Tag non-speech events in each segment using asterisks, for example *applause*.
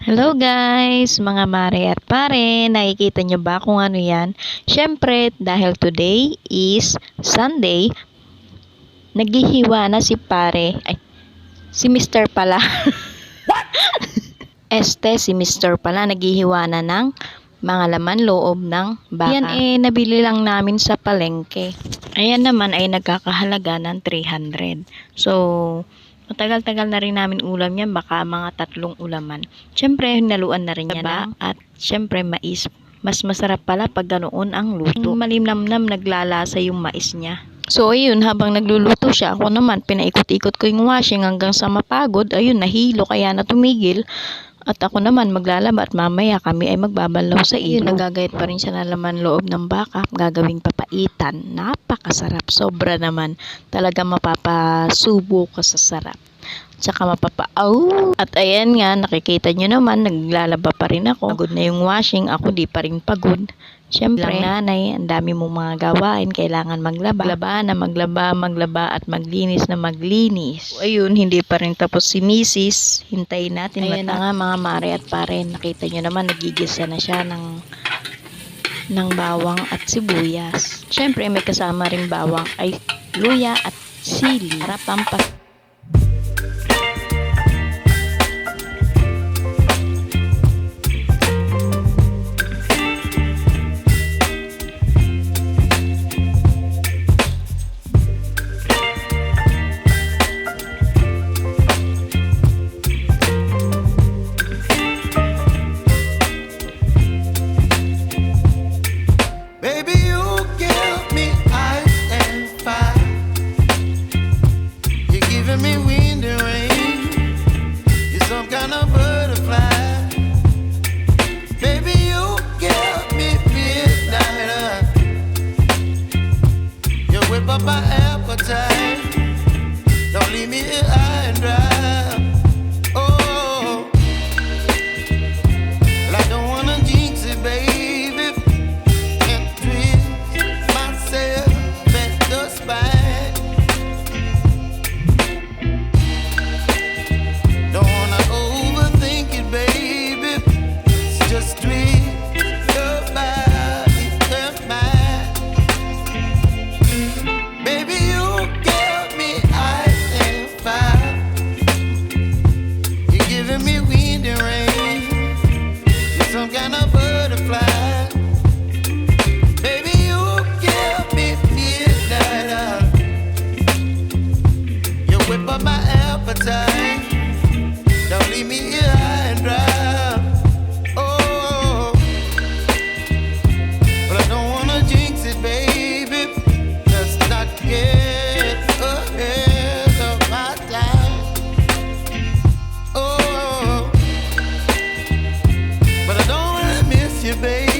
Hello guys, mga mare at pare, nakikita nyo ba kung ano yan? Syempre, dahil today is Sunday, naghihiwa na si pare, ay, si Mr. pala. *laughs* este, si Mr. pala, naghihiwa na ng mga laman loob ng baka. Yan eh, nabili lang namin sa palengke. Ayan naman ay nagkakahalaga ng 300. So, Matagal-tagal na rin namin ulam yan, baka mga tatlong ulaman. Siyempre, naluan na rin yan ng- at siyempre mais. Mas masarap pala pag ganoon ang luto. Malimnamnam naglalasa yung mais niya. So ayun, habang nagluluto siya, ako naman pinaikot-ikot ko yung washing hanggang sa mapagod. Ayun, nahilo kaya na tumigil. At ako naman maglalaba at mamaya kami ay magbabalaw sa ilo. Nagagayat pa rin siya ng laman loob ng baka. Gagawing papaitan. Napakasarap. Sobra naman. Talaga mapapasubo ka sa sarap. Tsaka mapapaaw. At ayan nga, nakikita nyo naman, naglalaba pa rin ako. Pagod na yung washing, ako di pa rin pagod. Siyempre, nanay, ang dami mong mga gawain, kailangan maglaba. Maglaba na maglaba, maglaba at maglinis na maglinis. O, ayun, hindi pa rin tapos si Mrs. Hintayin natin. Ayan na nga mga mare at pare, nakita nyo naman, nagigisa na siya ng ng bawang at sibuyas. Siyempre, may kasama ring bawang ay luya at sili para pampas my appetite. Me high and dry. Oh, but I don't wanna jinx it, baby. Let's not get ahead of time. Oh. But I don't wanna miss you, baby.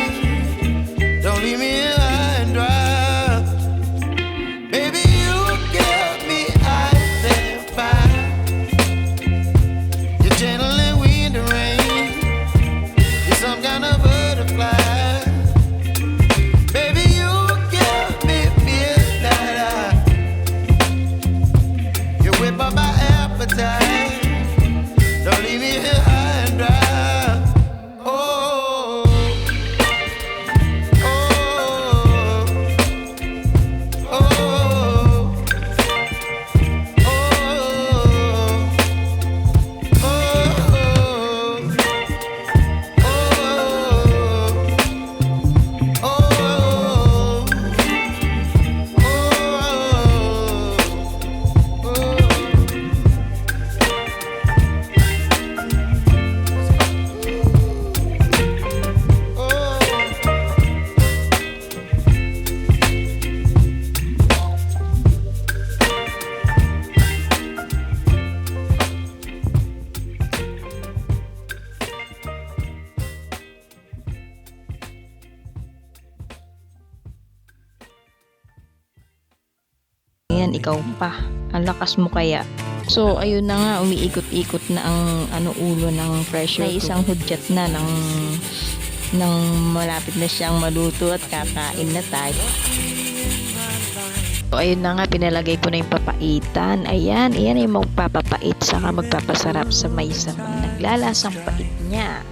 Ayan, ikaw pa. Ang lakas mo kaya. So, ayun na nga, umiikot-ikot na ang ano ulo ng pressure. May isang hudyat na ng ng malapit na siyang maluto at kakain na tayo. So, ayun na nga, pinalagay ko na yung papaitan. Ayan, ayan ay magpapapait saka magpapasarap sa may sa naglalasang pait niya.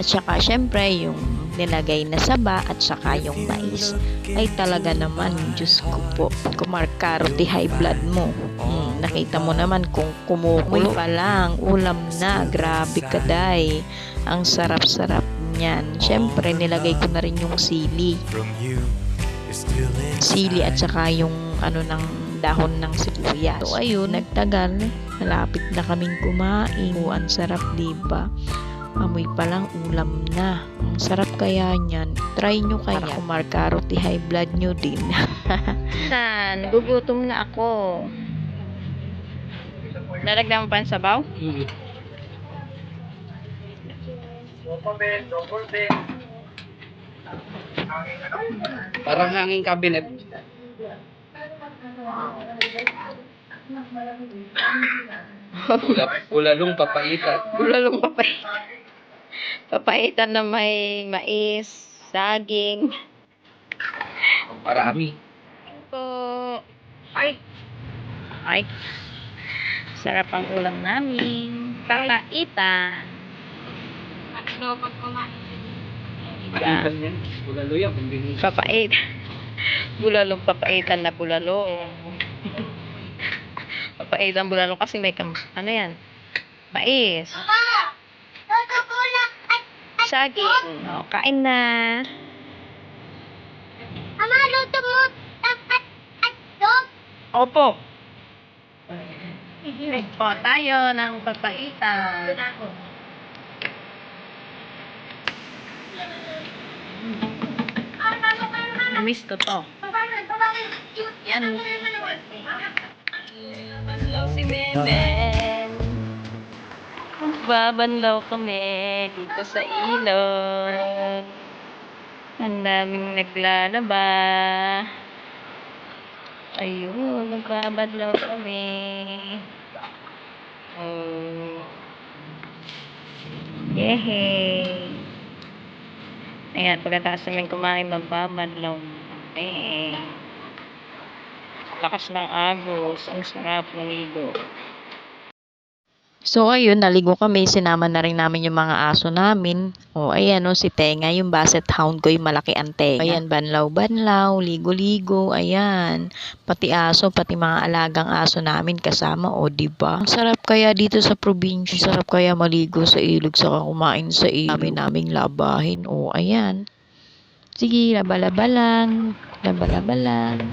At saka, syempre, yung nilagay na saba at saka yung mais ay talaga naman, Diyos ko po, kumarkaro ti high blood mo. Hmm, nakita mo naman kung kumukulo pa lang, ulam na, grabe ka day. Ang sarap-sarap niyan. Syempre, nilagay ko na rin yung sili. Sili at saka yung ano ng dahon ng sibuyas. So ayun, nagtagal. Malapit na kaming kumain. Oh, ang sarap, di ba? Amoy pa lang ulam na. Ang sarap kaya niyan. Try nyo kaya. Para kumarkaro ti high blood nyo din. *laughs* San, gugutom na ako. Lalagyan mo pa ang sabaw? Parang hanging cabinet. Pula, pulalong papaitan. Bulalong papay. Papaitan na may mais, saging. Parami. po. Ay. Ay. Sarap ang ulam namin. Papaitan. Paitan yan. Pulalo yan. Hindi Papait. Bulalong papaitan na bulalo. Papaitan bulalo kasi may kam... Ano yan? Mais. Saging. O, kain na. Ama, luto mo at at at. Opo. Po tayo ng papaitan. Miss ko to. Yan. Beben. Babanlaw kami dito sa ilog. Ang daming naglalaba. Ayun, nagbabanlaw kami. Oh. Yehey. Ayan, pagkatapos namin kumain, magbabanlaw kami. Lakas ng agos. Ang sarap ng ligo. So, ayun, naligo kami. Sinama na rin namin yung mga aso namin. O, ayan, o, si Tenga, yung basset hound ko, yung malaki ang tenga. Ayan, banlaw-banlaw, ligo-ligo, ayan. Pati aso, pati mga alagang aso namin kasama, o, di ba? Ang sarap kaya dito sa probinsya. Sarap kaya maligo sa ilog, saka kumain sa ilog. Kami naming labahin, o, ayan. Sige, laba-laba lang. Laba-laba lang.